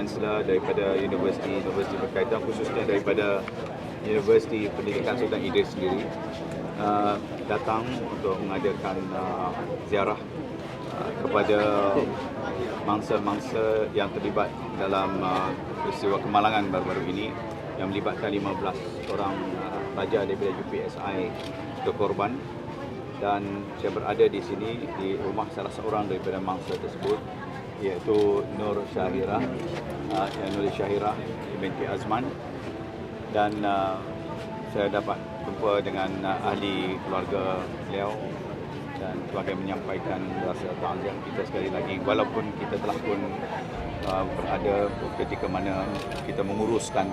Chancellor daripada universiti-universiti berkaitan khususnya daripada Universiti Pendidikan Sultan Idris sendiri uh, datang untuk mengadakan uh, ziarah uh, kepada mangsa-mangsa yang terlibat dalam uh, peristiwa kemalangan baru-baru ini yang melibatkan 15 orang uh, raja daripada UPSI berkorban dan saya berada di sini di rumah salah seorang daripada mangsa tersebut iaitu Nur Syahira uh, Nur Syahira binti Azman. Dan uh, saya dapat jumpa dengan uh, ahli keluarga beliau dan sebagai menyampaikan rasa takziah kita sekali lagi. Walaupun kita telah pun uh, berada ketika mana kita menguruskan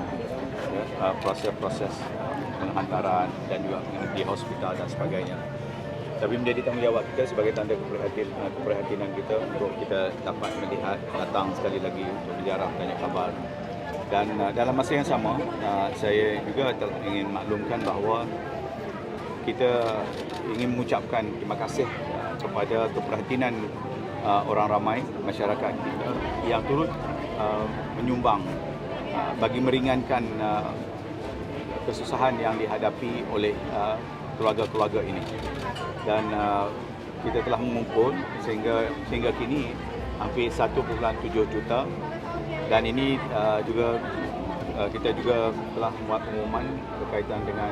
ya, uh, proses-proses uh, penghantaran dan juga di hospital dan sebagainya tapi menjadi tanggungjawab kita sebagai tanda keprihatinan, keprihatinan kita untuk kita dapat melihat datang sekali lagi untuk berziarah tanya khabar. Dan uh, dalam masa yang sama uh, saya juga ingin maklumkan bahawa kita ingin mengucapkan terima kasih uh, kepada keprihatinan uh, orang ramai masyarakat kita yang turut uh, menyumbang uh, bagi meringankan uh, kesusahan yang dihadapi oleh uh, keluarga-keluarga ini dan uh, kita telah mengumpul sehingga sehingga kini hampir 1.7 juta. Dan ini uh, juga uh, kita juga telah membuat pengumuman berkaitan dengan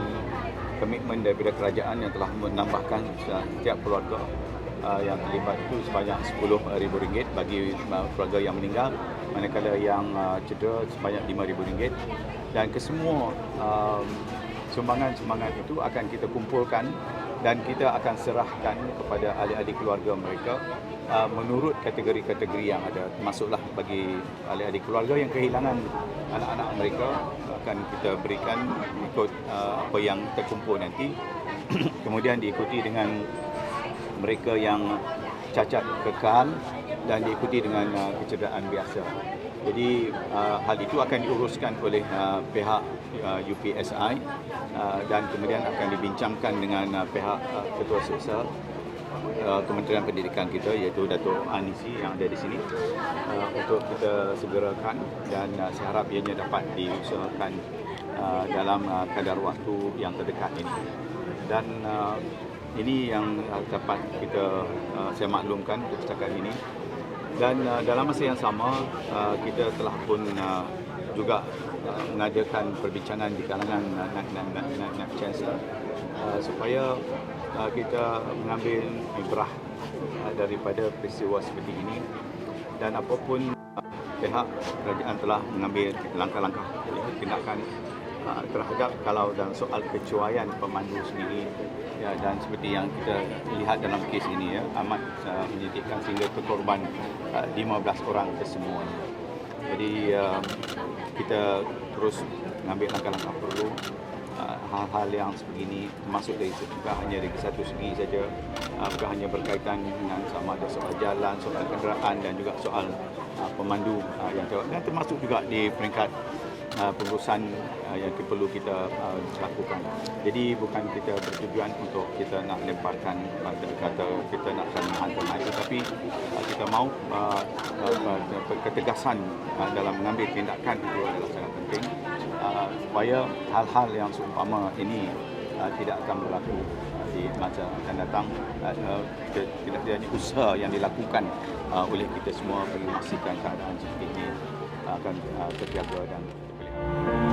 komitmen daripada kerajaan yang telah menambahkan setiap keluarga uh, yang terlibat itu sebanyak RM10,000 bagi uh, keluarga yang meninggal manakala yang uh, cedera sebanyak RM5,000 dan kesemua um, sumbangan-sumbangan itu akan kita kumpulkan dan kita akan serahkan kepada ahli-ahli keluarga mereka uh, menurut kategori-kategori yang ada. Termasuklah bagi ahli-ahli keluarga yang kehilangan anak-anak mereka akan kita berikan ikut uh, apa yang terkumpul nanti. Kemudian diikuti dengan mereka yang cacat kekal dan diikuti dengan uh, kecederaan biasa. Jadi uh, hal itu akan diuruskan oleh uh, pihak uh, UPSI uh, dan kemudian akan dibincangkan dengan uh, pihak uh, Ketua Sesal uh, Kementerian Pendidikan kita iaitu Datuk Anisi yang ada di sini uh, untuk kita segerakan dan uh, saya harap ianya dapat diusahakan uh, dalam uh, kadar waktu yang terdekat ini. Dan uh, ini yang uh, dapat kita uh, saya maklumkan untuk setakat ini dan uh, dalam masa yang sama uh, kita telah pun uh, juga uh, mengadakan perbincangan di kalangan uh, nak nak nak nak, nak chancellor uh, supaya uh, kita mengambil ibrah uh, daripada peristiwa seperti ini. Dan apapun uh, pihak kerajaan telah mengambil langkah-langkah tindakan uh, terhadap kalau dalam soal kecuaian pemandu sendiri ya, dan seperti yang kita lihat dalam kes ini ya amat uh, menyedihkan sehingga kekorban uh, 15 orang kesemuanya. Jadi uh, kita terus mengambil langkah-langkah perlu uh, hal-hal yang sebegini termasuk dari bukan hanya dari satu segi saja uh, bukan hanya berkaitan dengan sama ada soal jalan, soal kenderaan dan juga soal uh, pemandu uh, yang ter- dan termasuk juga di peringkat uh, pengurusan uh, yang perlu kita uh, lakukan. Jadi bukan kita bertujuan untuk kita nak lemparkan pada kata kita nak saling hantar naik tapi uh, kita mahu uh, uh, ketegasan uh, dalam mengambil tindakan itu adalah sangat penting uh, supaya hal-hal yang seumpama ini uh, tidak akan berlaku uh, di masa akan datang uh, uh, tidak usaha yang dilakukan uh, oleh kita semua bagi memastikan keadaan seperti ini akan uh, terjaga dan Thank you.